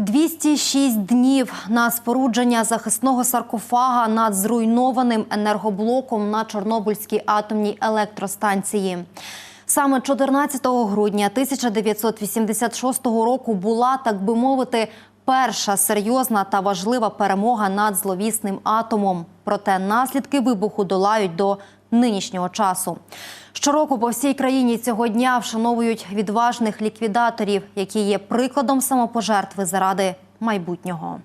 206 днів на спорудження захисного саркофага над зруйнованим енергоблоком на Чорнобильській атомній електростанції. Саме 14 грудня 1986 року була, так би мовити, перша серйозна та важлива перемога над зловісним атомом. Проте наслідки вибуху долають до нинішнього часу. Щороку по всій країні цього дня вшановують відважних ліквідаторів, які є прикладом самопожертви заради майбутнього.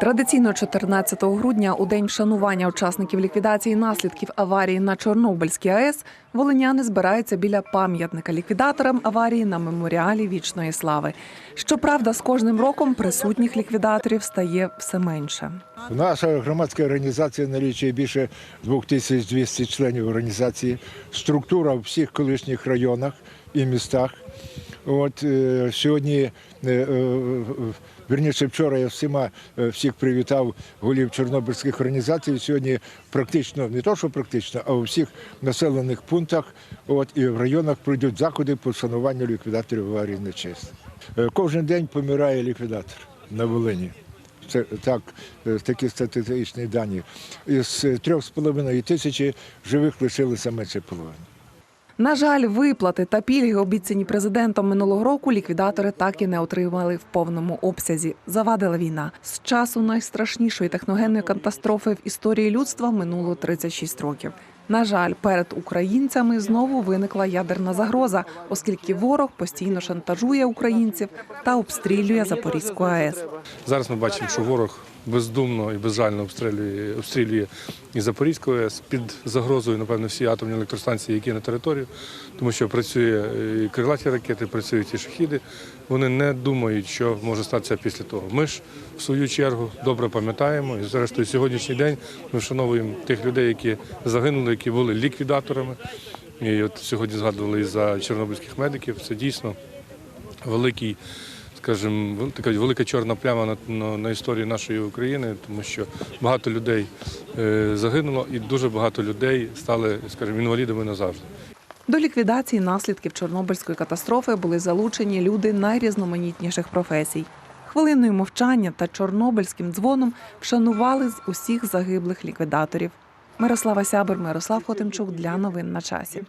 Традиційно 14 грудня, у день вшанування учасників ліквідації наслідків аварії на Чорнобильській АЕС, волиняни збираються біля пам'ятника ліквідаторам аварії на меморіалі вічної слави. Щоправда, з кожним роком присутніх ліквідаторів стає все менше. Наша громадська організація налічує більше 2200 членів організації, структура в всіх колишніх районах і містах. От е, сьогодні, е, е, вчора я всіма всіх привітав голів чорнобильських організацій. Сьогодні практично не то, що практично, а у всіх населених пунктах от, і в районах пройдуть заходи по вшануванню ліквідаторів аварії. Е, Кожен день помирає ліквідатор на Волині. Це так, такі статистичні дані. Із е, трьох з половиною тисячі живих лишилося менше половини. На жаль, виплати та пільги, обіцяні президентом минулого року, ліквідатори так і не отримали в повному обсязі. Завадила війна. З часу найстрашнішої техногенної катастрофи в історії людства минуло 36 років. На жаль, перед українцями знову виникла ядерна загроза, оскільки ворог постійно шантажує українців та обстрілює Запорізьку АЕС. Зараз ми бачимо, що ворог бездумно і безжально обстрілює, обстрілює і Запорізьку АЕС під загрозою, напевно, всі атомні електростанції, які на територію, тому що працює і крилаті ракети, працюють і шахіди. Вони не думають, що може статися після того. Ми ж в свою чергу добре пам'ятаємо, і зрештою сьогоднішній день ми вшановуємо тих людей, які загинули, які були ліквідаторами. І от сьогодні згадували і за чорнобильських медиків. Це дійсно великий скажімо, така велика чорна пляма на, на, на історії нашої України, тому що багато людей е, загинуло і дуже багато людей стали, скажімо, інвалідами назавжди. До ліквідації наслідків Чорнобильської катастрофи були залучені люди найрізноманітніших професій. Хвилиною мовчання та чорнобильським дзвоном вшанували з усіх загиблих ліквідаторів. Мирослава Сябер, Мирослав Хотимчук для новин на часі.